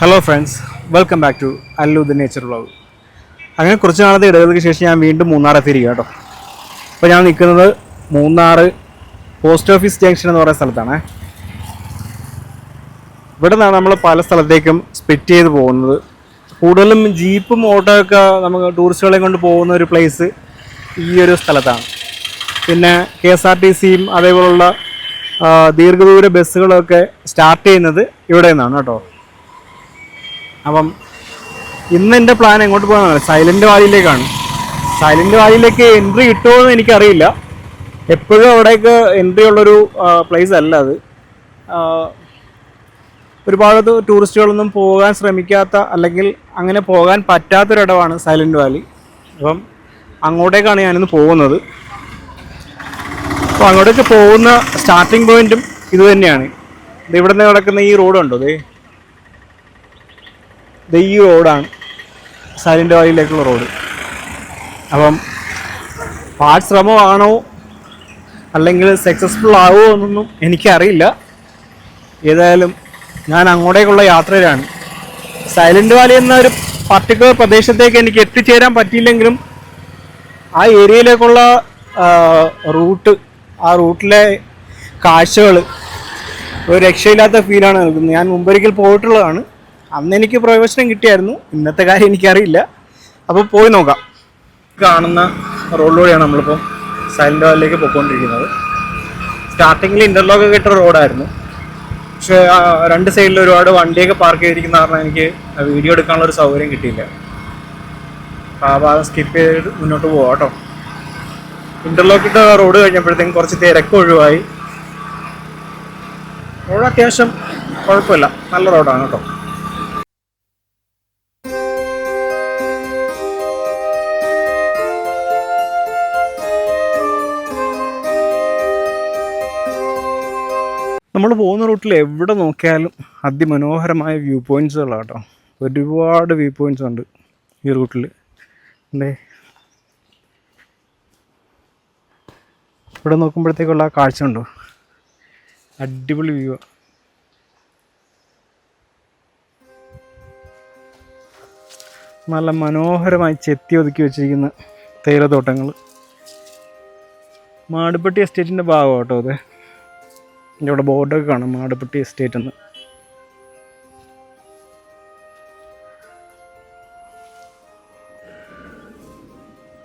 Hello friends welcome back to Allu the nature vlog അങ്ങനെ കുറച്ച് നാളത്തെ ഇടവേളയ്ക്ക് ശേഷം ഞാൻ വീണ്ടും മൂന്നാർ എത്തിയിരിക്കുക കേട്ടോ. അപ്പോൾ ഞാൻ നിൽക്കുന്നത് മൂന്നാർ പോസ്റ്റ് ഓഫീസ് ജംഗ്ഷൻ എന്ന് പറയുന്ന സ്ഥലത്താണ്. ഇവിടെ നിന്നാണ് നമ്മൾ പല സ്ഥലത്തേക്കും സ്പിറ്റ് ചെയ്ത് പോകുന്നത്. കൂടുതലും ജീപ്പും ഓട്ടോ ഒക്കെ നമുക്ക് ടൂറിസ്റ്റുകളെ കൊണ്ട് പോകുന്ന ഒരു പ്ലേസ് ഈ ഒരു സ്ഥലത്താണ്. പിന്നെ കെ എസ് ആർ ടി സിയും അതേപോലുള്ള ദീർഘദൂര ബസ്സുകളൊക്കെ സ്റ്റാർട്ട് ചെയ്യുന്നത് ഇവിടെ നിന്നാണ് കേട്ടോ. അപ്പം ഇന്ന് എന്റെ പ്ലാൻ എങ്ങോട്ട് പോകാനാണ്? സൈലന്റ് വാലിയിലേക്കാണ് സൈലന്റ് വാലിയിലേക്ക് എൻട്രി കിട്ടുമോ എന്ന് എനിക്കറിയില്ല. എപ്പോഴും അവിടേക്ക് എൻട്രി ഉള്ളൊരു പ്ലേസ് അല്ല അത്. ഒരുപാട് ടൂറിസ്റ്റുകളൊന്നും പോകാൻ ശ്രമിക്കാത്ത അല്ലെങ്കിൽ അങ്ങനെ പോകാൻ പറ്റാത്തൊരിടമാണ് സൈലന്റ് വാലി അപ്പം അങ്ങോട്ടേക്കാണ് ഞാനിന്ന് പോകുന്നത്. അപ്പോൾ അങ്ങോട്ടേക്ക് പോകുന്ന സ്റ്റാർട്ടിംഗ് പോയിന്റും ഇത് തന്നെയാണ്. ഇത് ഇവിടെ നിന്ന് കിടക്കുന്ന ഈ റോഡുണ്ടോ ഉണ്ടോ ദേ ഈ റോഡാണ് സൈലന്റ് വാലിയിലേക്കുള്ള റോഡ്. അപ്പം പാട്ട് ശ്രമമാണോ അല്ലെങ്കിൽ സക്സസ്ഫുൾ ആവുമോ എന്നൊന്നും എനിക്കറിയില്ല. ഏതായാലും ഞാൻ അങ്ങോട്ടേക്കുള്ള യാത്രയിലാണ്. സൈലന്റ് വാലി എന്ന ഒരു പർട്ടിക്കുലർ പ്രദേശത്തേക്ക് എനിക്ക് എത്തിച്ചേരാൻ പറ്റിയില്ലെങ്കിലും ആ ഏരിയയിലേക്കുള്ള റൂട്ട് ആ റൂട്ടിലെ കാഴ്ചകൾ ഒരു രക്ഷയില്ലാത്ത ഫീലാണ് നൽകുന്നത്. ഞാൻ മുമ്പൊരിക്കൽ പോയിട്ടുള്ളതാണ്. അന്ന് എനിക്ക് പ്രവേശനം കിട്ടിയായിരുന്നു. ഇന്നത്തെ കാര്യം എനിക്കറിയില്ല. അപ്പോൾ പോയി നോക്കാം. കാണുന്ന റോഡിലൂടെയാണ് നമ്മളിപ്പോൾ സൈലന്റ് വാലിലേക്ക് പോയിക്കൊണ്ടിരിക്കുന്നത്. സ്റ്റാർട്ടിങ്ങിൽ ഇന്റർലോക്ക് ഒക്കെ ഇട്ട റോഡായിരുന്നു പക്ഷേ രണ്ട് സൈഡിൽ ഒരുപാട് വണ്ടിയൊക്കെ പാർക്ക് ചെയ്തിരിക്കുന്ന കാരണം എനിക്ക് വീഡിയോ എടുക്കാനുള്ള ഒരു സൗകര്യം കിട്ടിയില്ല. ആ ഭാഗം സ്കിപ്പ് ചെയ്ത് മുന്നോട്ട് പോവാം കേട്ടോ. ഇന്റർലോക്ക് ഇട്ട റോഡ് കഴിഞ്ഞപ്പോഴത്തേക്കും കുറച്ച് തിരക്ക് ഒഴിവായി. റോഡ് അത്യാവശ്യം കുഴപ്പമില്ല. നല്ല റോഡാണ് കേട്ടോ. നമ്മൾ പോകുന്ന റൂട്ടിൽ എവിടെ നോക്കിയാലും അതിമനോഹരമായ വ്യൂ പോയിന്റ്സുകളാണ് കേട്ടോ ഒരുപാട് വ്യൂ പോയിന്റ്സ് ഉണ്ട് ഈ റൂട്ടിൽ. അല്ലേ ഇവിടെ നോക്കുമ്പോഴത്തേക്കുള്ള കാഴ്ച ഉണ്ടോ അടിപൊളി വ്യൂ നല്ല മനോഹരമായി ചെത്തി ഒതുക്കി വെച്ചിരിക്കുന്ന തേയിലത്തോട്ടങ്ങൾ. മാടുപ്പെട്ടി എസ്റ്റേറ്റിന്റെ ഭാഗം കേട്ടോ അത്. ഇതിന്റെ ഇവിടെ ബോർഡൊക്കെ കാണാം മാടപ്പെട്ടി എസ്റ്റേറ്റ് എന്ന്.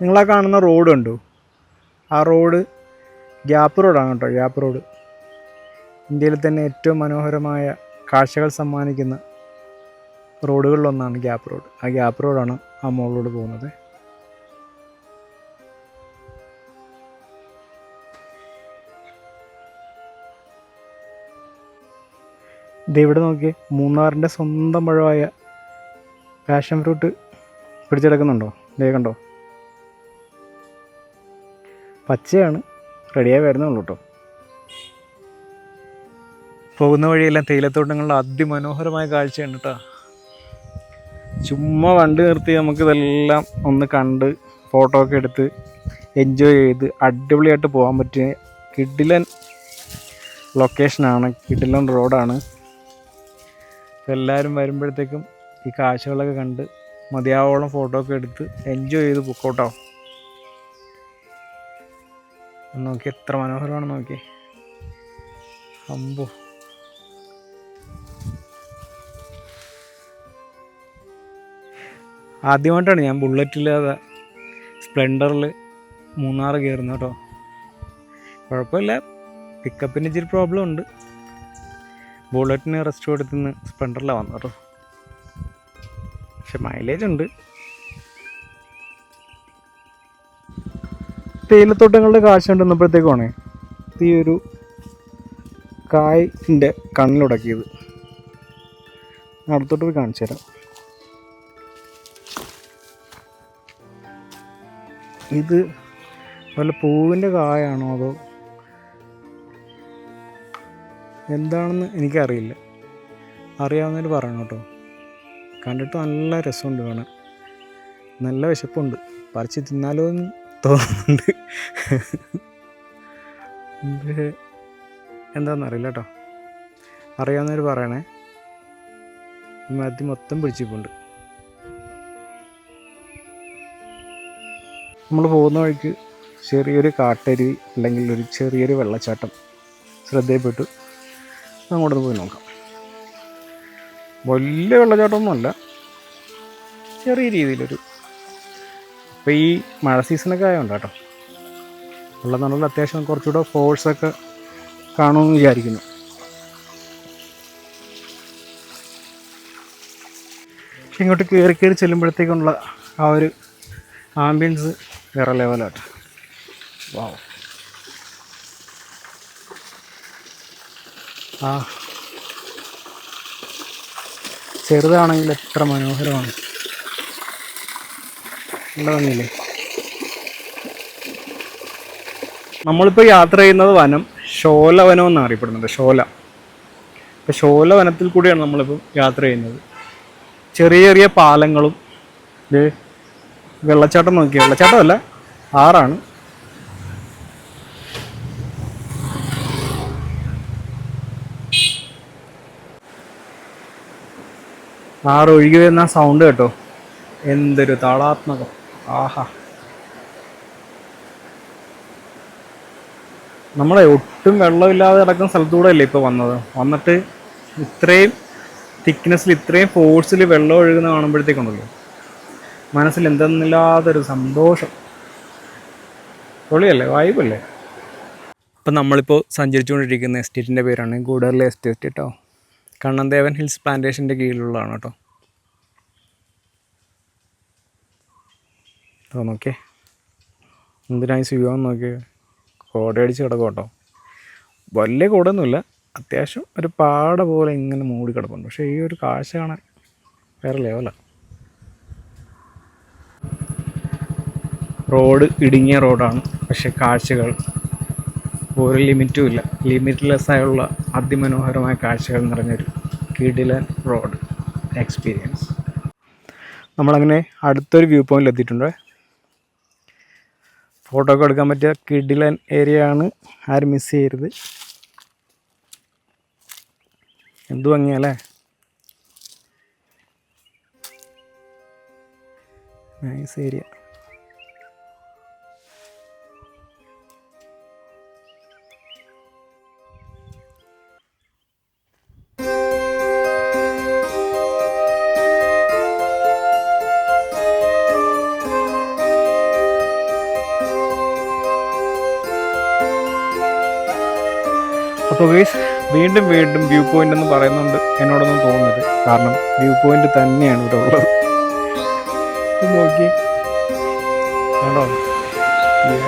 നിങ്ങളാ കാണുന്ന റോഡ് ഉണ്ടോ ആ റോഡ് ഗ്യാപ്പ് റോഡാണ് കേട്ടോ ഗ്യാപ്പ് റോഡ് ഇന്ത്യയിൽ തന്നെ ഏറ്റവും മനോഹരമായ കാഴ്ചകൾ സമ്മാനിക്കുന്ന റോഡുകളിലൊന്നാണ് ഗ്യാപ്പ് റോഡ് ആ ഗ്യാപ്പ് റോഡാണ് ആ മുകളിലൂടെ പോകുന്നത്. ഇവിടെ നോക്കിയേ മൂന്നാറിന്റെ സ്വന്തം പഴമായ പാഷൻ ഫ്രൂട്ട് പിടിച്ചെടുക്കുന്നുണ്ടോ? ദേ കണ്ടോ? പച്ചയാണ് റെഡിയായി വരുന്നുള്ളൂ കേട്ടോ പോകുന്ന വഴിയെല്ലാം തേയിലത്തോട്ടങ്ങളുടെ അതിമനോഹരമായ കാഴ്ചയാണ് കേട്ടോ. ചുമ്മാ വണ്ടി നിർത്തി നമുക്കിതെല്ലാം ഒന്ന് കണ്ട് ഫോട്ടോ ഒക്കെ എടുത്ത് എൻജോയ് ചെയ്ത് അടിപൊളിയായിട്ട് പോകാൻ പറ്റിയ കിഡിലൻ ലൊക്കേഷനാണ് കിഡിലൻ റോഡാണ് എല്ലാവരും വരുമ്പോഴത്തേക്കും ഈ കാഴ്ചകളൊക്കെ കണ്ട് മതിയാവോളം ഫോട്ടോ ഒക്കെ എടുത്ത് എൻജോയ് ചെയ്ത് പൊക്കോട്ടോ. നോക്കി എത്ര മനോഹരമാണ് നോക്കി. അമ്പോ. ആദ്യമായിട്ടാണ് ഞാൻ ബുള്ളറ്റില്ലാതെ സ്പ്ലെൻഡറിൽ മൂന്നാർ കയറുന്നത് കേട്ടോ. കുഴപ്പമില്ല. പിക്കപ്പിന് ഇച്ചിരി പ്രോബ്ലം ഉണ്ട്. ബുള്ളറ്റിന് റെസ്റ്റ് കൊടുത്തുനിന്ന് സ്പ്ലെൻഡറിലാണ് വന്നത്. കേട്ടോ പക്ഷെ മൈലേജ് ഉണ്ട്. തേയിലത്തോട്ടങ്ങളുടെ കാഴ്ച കൊണ്ടുവന്നപ്പോഴത്തേക്കുമാണ് ഈ ഒരു കായിന്റെ കണ്ണിലുടക്കിയത് അടുത്തോട്ട് പോയി കാണിച്ചു തരാം. ഇത് വല്ല പൂവിന്റെ കായാണോ അതോ എന്താണെന്ന് എനിക്കറിയില്ല. അറിയാവുന്നവർ പറയണം കേട്ടോ. കണ്ടിട്ട് നല്ല രസമുണ്ട് കാണാൻ. നല്ല വിശപ്പുണ്ട്. പറിച്ച് തിന്നാലോ എന്ന് തോന്നുന്നുണ്ട്. എന്താണെന്നറിയില്ല കേട്ടോ. അറിയാവുന്നവർ പറയണേ. മതി മൊത്തം പിടിച്ചിട്ടുണ്ട്. നമ്മൾ പോകുന്ന വഴിക്ക് ചെറിയൊരു കാട്ടരുവി അല്ലെങ്കിൽ ഒരു ചെറിയൊരു വെള്ളച്ചാട്ടം ശ്രദ്ധയിൽപ്പെട്ടു. അങ്ങോട്ട് പോയി നോക്കാം. വലിയ വെള്ളച്ചാട്ടമൊന്നുമല്ല. ചെറിയ രീതിയിലൊരു അപ്പോൾ ഈ മഴ സീസണൊക്കെ ആയതുകൊണ്ട് കേട്ടോ. വെള്ളം നല്ല അത്യാവശ്യം കുറച്ചുകൂടെ ഫോഴ്സൊക്കെ കാണുമെന്ന് വിചാരിക്കുന്നു. പക്ഷെ ഇങ്ങോട്ട് കയറി കയറി ചെല്ലുമ്പോഴത്തേക്കുള്ള ആ ഒരു ആംബിയൻസ് വേറെ ലെവലാട്ടോ വാവ് ആ. ചെറുതാണെങ്കിൽ എത്ര മനോഹരമാണ്. നല്ല ഭംഗിയില്ലേ നമ്മളിപ്പോൾ യാത്ര ചെയ്യുന്നത് വനം ഷോല വനം എന്നാണ് അറിയപ്പെടുന്നത് ഷോല ഇപ്പോൾ ഷോല വനത്തിൽ കൂടിയാണ് നമ്മളിപ്പോൾ യാത്ര ചെയ്യുന്നത്. ചെറിയ ചെറിയ പാലങ്ങളും ഇത് വെള്ളച്ചാട്ടം നോക്കി വെള്ളച്ചാട്ടമല്ല ആറാണ്. ആറ് ഒഴുകി വരുന്ന സൗണ്ട് കേട്ടോ. എന്തൊരു താളാത്മകം. ആഹാ. നമ്മളെ ഒട്ടും വെള്ളമില്ലാതെ കിടക്കുന്ന സ്ഥലത്തൂടെ അല്ലേ ഇപ്പോൾ വന്നത്? വന്നിട്ട് ഇത്രയും തിക്നെസ്സിൽ ഇത്രയും ഫോഴ്സിൽ വെള്ളം ഒഴുകുന്ന കാണുമ്പോഴത്തേക്കുണ്ടല്ലോ മനസ്സിൽ എന്തെന്നില്ലാത്തൊരു സന്തോഷം. പൊളിയല്ലേ? വായ്പല്ലേ അപ്പം നമ്മളിപ്പോൾ സഞ്ചരിച്ചുകൊണ്ടിരിക്കുന്ന എസ്റ്റേറ്റിന്റെ പേരാണ് ഗൂഡർലെ എസ്റ്റേറ്റ് കേട്ടോ. കണ്ണന്തേവൻ ഹിൽസ് പ്ലാന്റേഷന്റെ കീഴിലുള്ളതാണ് കേട്ടോ. അതോ നോക്കിയേ. എന്തിനായി സുഖം നോക്കിയേ? കോടയടിച്ച് കിടക്കും കേട്ടോ. വലിയ കൂടൊന്നുമില്ല അത്യാവശ്യം ഒരു പാട പോലെ ഇങ്ങനെ മൂടി കിടപ്പുണ്ട്. പക്ഷേ ഈ ഒരു കാഴ്ച കാണാൻ വേറെ ലെവലാണ് റോഡ് ഇടുങ്ങിയ റോഡാണ്. പക്ഷെ കാഴ്ചകൾ ഒരു ലിമിറ്റും ഇല്ല. ലിമിറ്റ്ലെസ് ആയുള്ള അതിമനോഹരമായ കാഴ്ചകൾ നിറഞ്ഞൊരു കിടിലൻ റോഡ് എക്സ്പീരിയൻസ് നമ്മളങ്ങനെ അടുത്തൊരു വ്യൂ പോയിന്റിൽ എത്തിയിട്ടുണ്ട്. ഫോട്ടോ ഒക്കെ എടുക്കാൻ പറ്റിയ കിഡിലൻ ഏരിയ ആണ്. ആരും മിസ് ചെയ്യരുത്. എന്തു ഭംഗിയല്ലേ നൈസ് ഏരിയ അപ്പോൾ ഗൈസ് വീണ്ടും വീണ്ടും വ്യൂ പോയിന്റ് എന്ന് പറയുന്നുണ്ട് എന്നോടൊന്നും തോന്നുന്നത് കാരണം വ്യൂ പോയിന്റ് തന്നെയാണ് ഇവിടെ ഉള്ളത്. നോക്കി വ്യൂ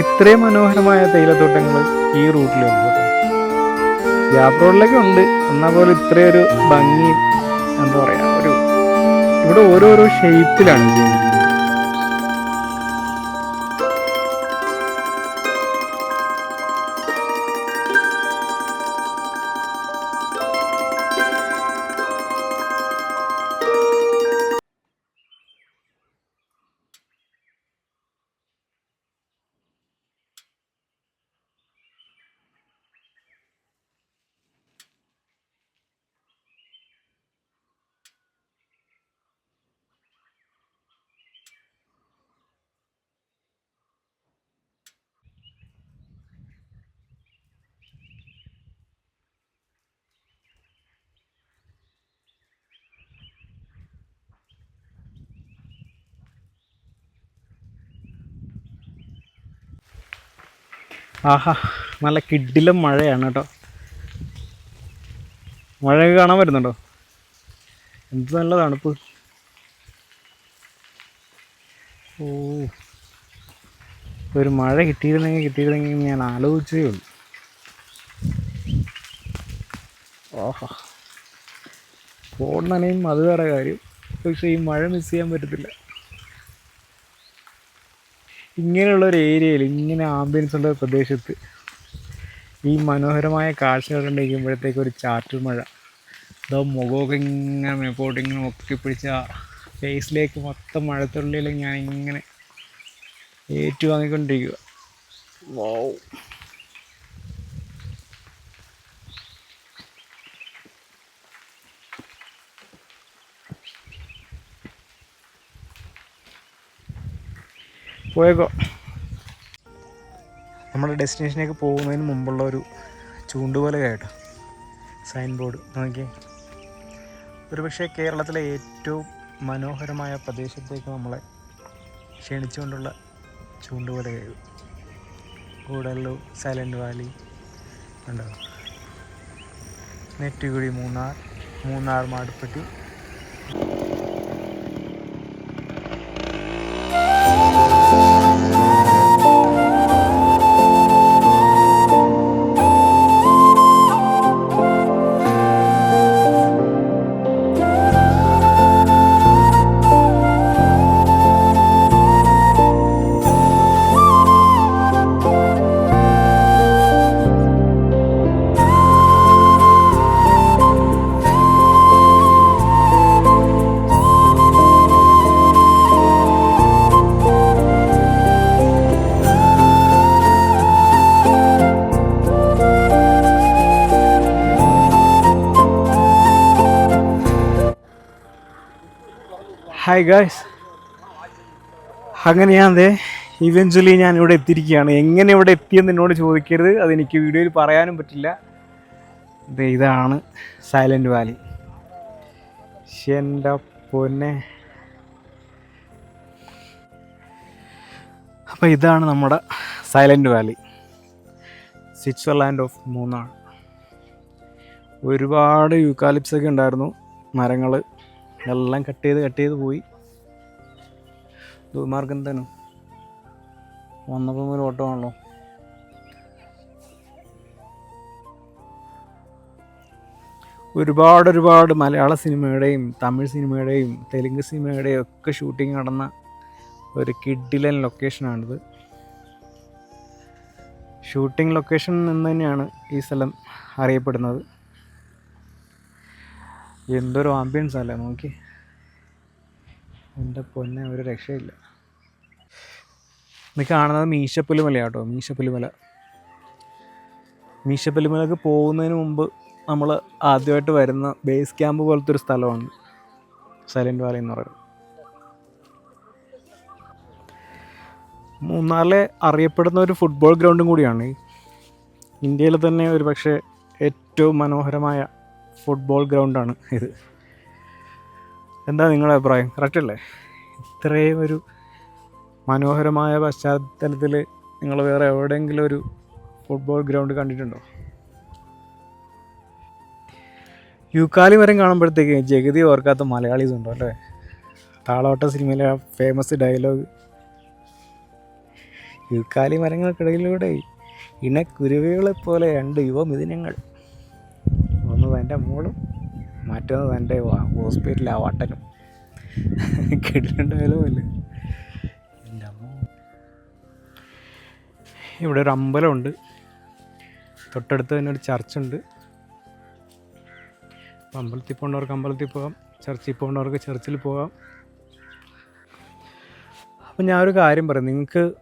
ഇത്രയും മനോഹരമായ തേയിലത്തോട്ടങ്ങൾ ഈ റൂട്ടിലുണ്ട് ഗ്യാപ് റോഡിലൊക്കെ ഉണ്ട്. എന്നാൽ പോലും ഇത്രയൊരു ഭംഗി എന്താ പറയാ ഒരു ഇവിടെ ഓരോരോ ഷേപ്പിലാണ് ചെയ്യുന്നത്. ആഹാ നല്ല കിഡിലും മഴയാണ് കേട്ടോ. മഴയൊക്കെ കാണാൻ വരുന്നുണ്ടോ? എന്ത് നല്ല തണുപ്പ്. ഓ ഒരു മഴ കിട്ടിയിരുന്നെങ്കിൽ കിട്ടിയിരുന്നെങ്കിൽ ഞാൻ ആലോചിച്ചേ ഉള്ളൂ. ഓഹോ ഫോൺ നനയും അത് വേറെ കാര്യം. പക്ഷേ ഈ മഴ മിസ് ചെയ്യാൻ പറ്റത്തില്ല. ഇങ്ങനെയുള്ള ഒരു ഏരിയയിൽ ഇങ്ങനെ ആംബിയൻസ് ഉള്ള പ്രദേശത്ത് ഈ മനോഹരമായ കാഴ്ചകൾ കണ്ടിരിക്കുമ്പോഴത്തേക്ക് ഒരു ചാറ്റൽ മഴ. ഇതോ മുഖമൊക്കെ ഇങ്ങനെ മേപ്പോട്ട് ഒക്കെ പിടിച്ച ഫേസിലേക്ക് മൊത്തം മഴത്തുള്ളിയിൽ ഞാൻ ഇങ്ങനെ ഏറ്റുവാങ്ങിക്കൊണ്ടിരിക്കുക വൗ. പോയേക്കോ. നമ്മുടെ ഡെസ്റ്റിനേഷനിലേക്ക് പോകുന്നതിന് മുമ്പുള്ള ഒരു ചൂണ്ടുപോലെ കേട്ടോ. സൈൻ ബോർഡ് നോക്കിയേ. ഒരുപക്ഷെ കേരളത്തിലെ ഏറ്റവും മനോഹരമായ പ്രദേശത്തേക്ക് നമ്മളെ ക്ഷണിച്ചുകൊണ്ടുള്ള ചൂണ്ടുപോലെ കഴിവ് കൂടല്ലൂർ സൈലന്റ് വാലി. ഉണ്ടോ നെറ്റുകുഴി മൂന്നാർ മൂന്നാർ മാടുപ്പെട്ടി. ഹായ് ഗായ്സ് അങ്ങനെ ഞാൻ ദേ ഇവഞ്ച്വലി ഞാൻ ഇവിടെ എത്തിയിരിക്കുകയാണ്. എങ്ങനെ ഇവിടെ എത്തിയെന്ന് എന്നോട് ചോദിക്കരുത്. അതെനിക്ക് വീഡിയോയിൽ പറയാനും പറ്റില്ല. ഇതാണ് സൈലന്റ് വാലി എന്റെ പൊന്നെ? അപ്പോൾ ഇതാണ് നമ്മുടെ silent valley Switzerland of Munnar ഒരുപാട് യൂക്കാലിപ്സ് ഒക്കെ ഉണ്ടായിരുന്നു. മരങ്ങൾ എല്ലാം കട്ട് ചെയ്ത് കട്ട് ചെയ്ത് പോയി. ദുർമാർഗം എന്താണ് വന്നപ്പോൾ ഒരു ഓട്ടമാണല്ലോ ഒരുപാട് ഒരുപാട് മലയാള സിനിമയുടെയും തമിഴ് സിനിമയുടെയും തെലുങ്ക് സിനിമയുടെയും ഒക്കെ ഷൂട്ടിംഗ് നടന്ന ഒരു കിഡിലൻ ലൊക്കേഷനാണിത് ഷൂട്ടിംഗ് ലൊക്കേഷൻ എന്ന് തന്നെയാണ് ഈ സ്ഥലം അറിയപ്പെടുന്നത്. എന്തൊരു ആംബിയൻസ് അല്ലേ നോക്കി. എന്റെ പൊന്നെ ഒരു രക്ഷയില്ല. നീ കാണുന്നത് മീശപ്പുലിമല കേട്ടോ മീശപ്പുലിമല. മീശപ്പുലിമലക്ക് പോകുന്നതിന് മുമ്പ് നമ്മൾ ആദ്യമായിട്ട് വരുന്ന ബേസ് ക്യാമ്പ് പോലത്തെ ഒരു സ്ഥലമാണ് സൈലന്റ് വാലി എന്ന് പറയുന്നത്. മൂന്നാറിലെ അറിയപ്പെടുന്ന ഒരു ഫുട്ബോൾ ഗ്രൗണ്ടും കൂടിയാണ് ഇന്ത്യയിൽ തന്നെ ഒരു പക്ഷേ ഏറ്റവും മനോഹരമായ ഫുട്ബോൾ ഗ്രൗണ്ടാണ് ഇത്. എന്താ നിങ്ങളുടെ അഭിപ്രായം? കറക്റ്റ് അല്ലേ? ഇത്രയും ഒരു മനോഹരമായ പശ്ചാത്തലത്തിൽ നിങ്ങൾ വേറെ എവിടെയെങ്കിലും ഒരു ഫുട്ബോൾ ഗ്രൗണ്ട് കണ്ടിട്ടുണ്ടോ? യുക്കാലി മരം കാണുമ്പോഴത്തേക്ക് ജഗതി ഓർക്കാത്ത മലയാളീസ് ഉണ്ടോ അല്ലേ? താളോട്ട സിനിമയിലെ ആ ഫേമസ് ഡയലോഗ് യുക്കാലി മരങ്ങൾക്കിടയിലൂടെ ഇണക്കുരുവികളെ പോലെ രണ്ട് യുവമിഥുനങ്ങൾ തന്റെ മോളും മറ്റൊന്ന് തന്റെ ഹോസ്പിറ്റലിൽ വട്ടനും കേട്ടിട്ടുണ്ടായാലോ അല്ലേ? എന്റെ ഇവിടെ ഒരു അമ്പലമുണ്ട്. തൊട്ടടുത്ത് തന്നെ ഒരു ചർച്ചുണ്ട്. അപ്പം അമ്പലത്തിൽ പോകേണ്ടവർക്ക് അമ്പലത്തിൽ പോകാം. ചർച്ചിൽ പോകേണ്ടവർക്ക് ചർച്ചിൽ പോകാം. അപ്പം ഞാൻ ഒരു കാര്യം പറയാം. നിങ്ങൾക്ക്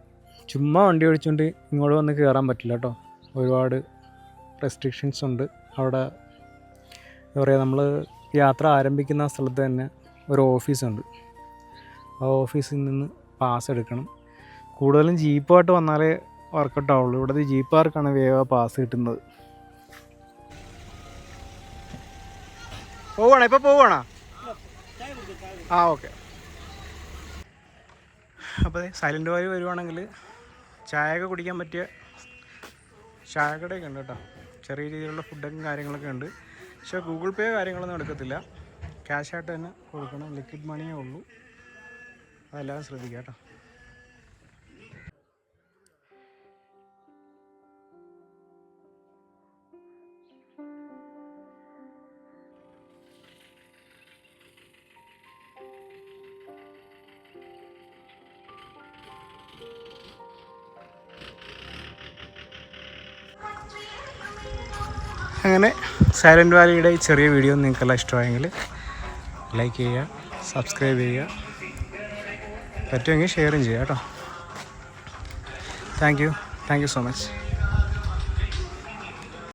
ചുമ്മാ വണ്ടി ഓടിച്ചുകൊണ്ട് ഇങ്ങോട്ട് വന്ന് കയറാൻ പറ്റില്ല കേട്ടോ. ഒരുപാട് റെസ്ട്രിക്ഷൻസ് ഉണ്ട്. അവിടെ എന്താ പറയുക നമ്മൾ യാത്ര ആരംഭിക്കുന്ന സ്ഥലത്ത് തന്നെ ഒരു ഓഫീസുണ്ട്. ആ ഓഫീസിൽ നിന്ന് പാസ് എടുക്കണം. കൂടുതലും ജീപ്പായിട്ട് വന്നാലേ വർക്കൗട്ട് ആവുള്ളൂ ഇവിടുത്തെ ജീപ്പുകാർക്കാണ് വേഗം പാസ് കിട്ടുന്നത്. പോവാണോ? ഇപ്പൊ പോവാണോ? ആ ഓക്കെ. അപ്പോൾ സൈലന്റ് വായു വരുവാണെങ്കിൽ ചായയൊക്കെ കുടിക്കാൻ പറ്റിയ ചായക്കടയൊക്കെ ഉണ്ട് കേട്ടോ. ചെറിയ രീതിയിലുള്ള ഫുഡൊക്കെ കാര്യങ്ങളൊക്കെ ഉണ്ട്. പക്ഷേ ഗൂഗിൾ പേ കാര്യങ്ങളൊന്നും എടുക്കത്തില്ല. ക്യാഷ് ആയിട്ട് തന്നെ കൊടുക്കണം. ലിക്വിഡ് മണിയേ ഉള്ളൂ. അതെല്ലാം ശ്രദ്ധിക്കാം കേട്ടോ. അങ്ങനെ സൈലന്റ് വാലിയുടെ ചെറിയ വീഡിയോ നിങ്ങൾക്കെല്ലാം ഇഷ്ടമായെങ്കിൽ ലൈക്ക് ചെയ്യുക സബ്സ്ക്രൈബ് ചെയ്യുക പറ്റുമെങ്കിൽ ഷെയറും ചെയ്യുക കേട്ടോ. Thank you thank you so much